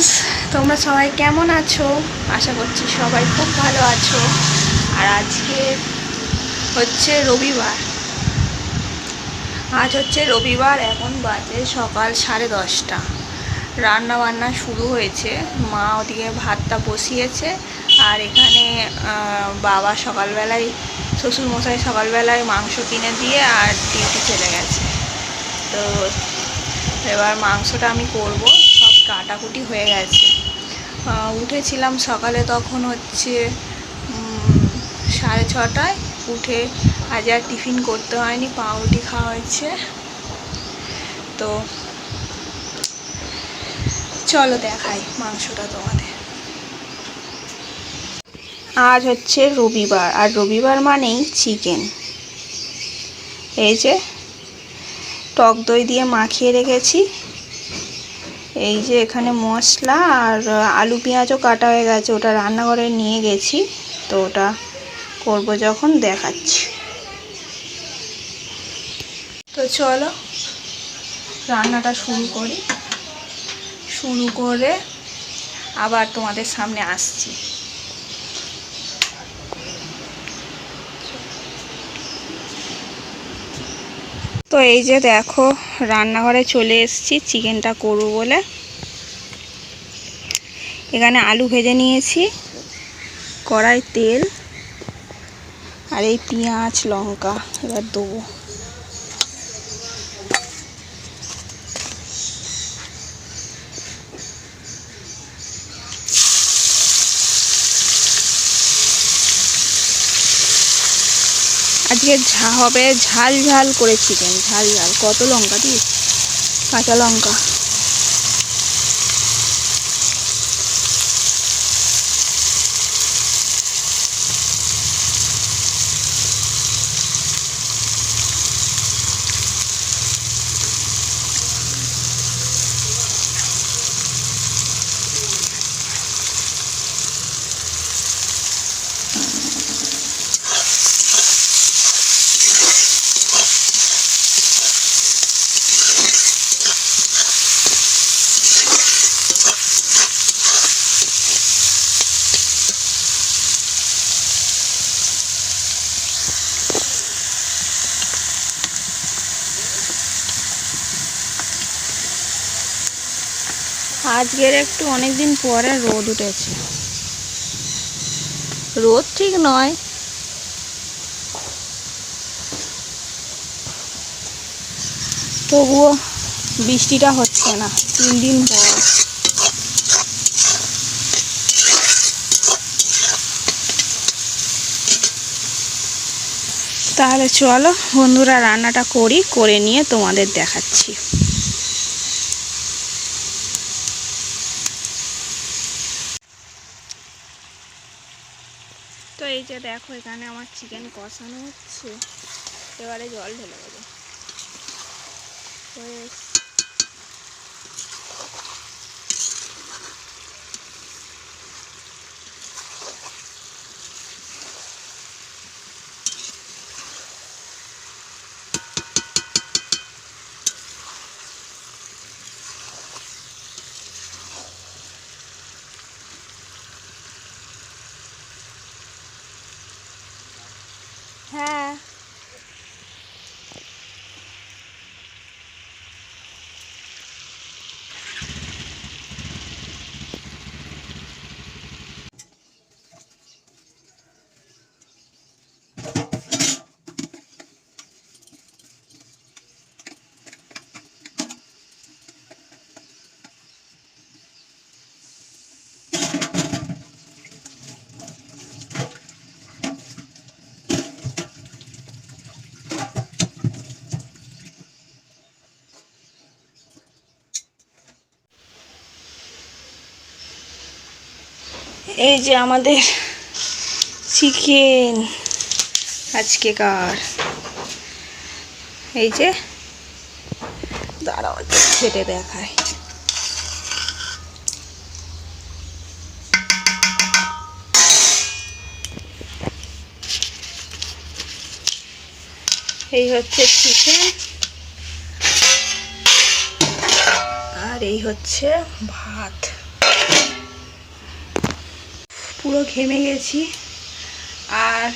Friends তোমরা সবাই কেমন আছো? আশা করছি সবাই খুব ভালো আছো। আর আজকে হচ্ছে রবিবার। আজ হচ্ছে রবিবার, এখন বাজে সকাল সাড়ে দশটা। রান্না বান্না শুরু হয়েছে। মা ওদিকে ভাতটা বসিয়েছে। আর এখানে বাবা সকালবেলায়, শ্বশুরমশাই সকালবেলায় মাংস কিনে দিয়ে আর ডিউটি চলে গেছে। তো এবার মাংসটা আমি করব। কাটাকুটি হয়ে গেছে। উঠেছিলাম সকালে তখন হচ্ছে সাড়ে ছটায় উঠে আজ আর টিফিন করতে হয়নি, পাউরুটি খাওয়া হয়েছে। তো চলো দেখাই মাংসটা তোমাদের। আজ হচ্ছে রবিবার, আর রবিবার মানেই চিকেন। এই যে টক দই দিয়ে মাখিয়ে রেখেছি। এই যে এখানে মশলা আর আলু পেঁয়াজও কাটা হয়ে গেছে, ওটা রান্নাঘরে নিয়ে গেছি, তো ওটা করব যখন দেখাচ্ছি। তো চলো, রান্নাটা শুরু করি। শুরু করে আবার তোমাদের সামনে আসছি। তো এই যে দেখো, রান্নাঘরে চলে এসেছি, চিকেনটা করব বলে। এখানে আলু ভেজে নিয়েছি, কড়াই তেল আর এই পেঁয়াজ, লঙ্কা এবার দেবো। আজকে ঝা হবে ঝাল ঝাল করে চিকেন ঝাল ঝাল। কত লঙ্কা দিস? কাঁচা লঙ্কা। আজকের একটু অনেক দিন পরে রোদ উঠেছে। রোদ ঠিক নয়। তবুও বৃষ্টিটা হচ্ছে না তিন দিন পর। তাহলে চলো বন্ধুরা রান্নাটা করি করে নিয়ে তোমাদের দেখাচ্ছি। এই যে দেখো এখানে আমার চিকেন কষানো হচ্ছে। এবারে জল ঢেলে দেবো। হয়ে এই যে আমাদের চিকেন। আজকে কার এই যে, দাঁড়াও ছেটে দেখায় এই হচ্ছে চিকেন। আর এই হচ্ছে ভাত। পুরো ঘেমে গেছি। আর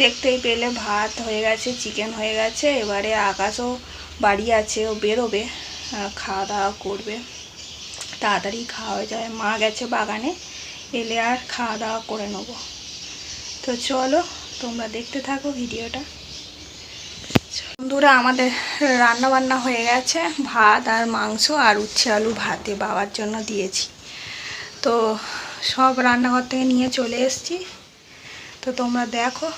দেখতেই পেলে ভাত হয়ে গেছে চিকেন হয়ে গেছে, এবারে আকাশও বাড়ি আছে, ও বেরোবে খাওয়া দাওয়া করবে। তাড়াতাড়ি খাওয়া যায়। মা গেছে বাগানে, এলে আর খাওয়া দাওয়া করে নেব। তো চলো, তোমরা দেখতে থাকো ভিডিওটা। বন্ধুরা, আমাদের রান্না বান্না হয়ে গেছে। ভাত আর মাংস আর উচ্ছে আলু ভাতে বাবার জন্য দিয়েছি। তো সব রান্নাঘর থেকে নিয়ে চলে এসেছি। তো তোমরা দেখো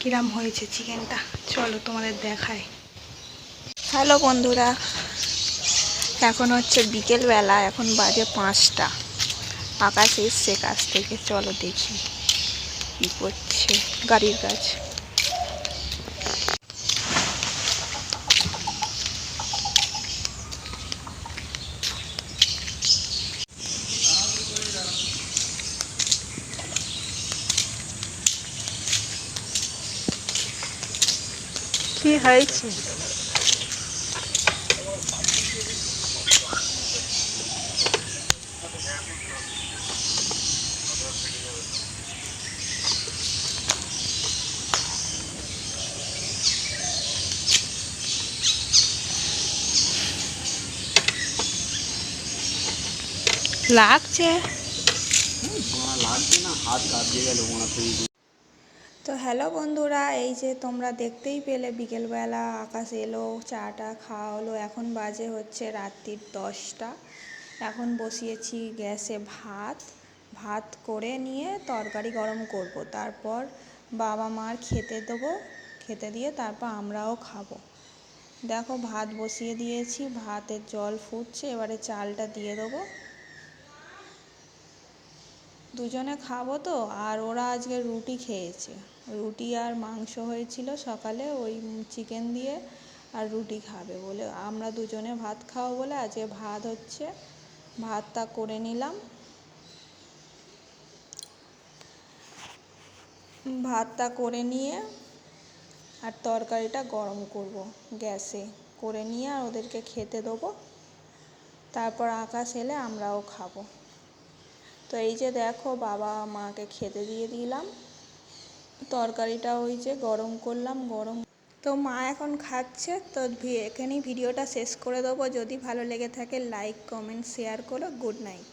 কিরাম হয়েছে চিকেনটা। চলো তোমাদের দেখায় হ্যালো বন্ধুরা, এখন হচ্ছে বিকেলবেলা, এখন বাজে পাঁচটা। আকাশ এসছে কাছ থেকে, চলো দেখি কী করছে গাড়ির কাজ। কি হয়েছে লাগছে আমার লাগছে না হাত কাঁপিয়ে গেল মনে হয় তো হ্যালো বন্ধুরা, এই যে তোমরা দেখতেই পেলে বিকেলবেলা আকাশ এলো, চাটা খাওয়া হলো এখন বাজে হচ্ছে রাত্রির দশটা। এখন বসিয়েছি গ্যাসে ভাত ভাত করে নিয়ে তরকারি গরম করব। তারপর বাবা মার খেতে দেবো, খেতে দিয়ে তারপর আমরাও খাব। দেখো ভাত বসিয়ে দিয়েছি, ভাতের জল ফুটছে, এবারে চালটা দিয়ে দেবো। দুজনে খাব তো, আর ওরা আজকে রুটি খেয়েছে। রুটি আর মাংস হয়েছিল সকালে, ওই চিকেন দিয়ে আর রুটি খাবে বলে। আমরা দুজনে ভাত খাব বলে আজকে ভাত হচ্ছে, ভাতটা করে নিলাম। ভাতটা করে নিয়ে আর তরকারিটা গরম করব গ্যাসে। করে নিয়ে আর ওদেরকে খেতে দেবো। তারপর আকাশ এলে আমরাও খাব। তো এই যে দেখো বাবা মাকে খেতে দিয়ে দিলাম। তরকারিটা ওই যে গরম করলাম, গরম। তো মা এখন খাচ্ছে, তো এখানেই ভিডিওটা শেষ করে দেবো। যদি ভালো লেগে থাকে লাইক কমেন্ট শেয়ার করো। Good night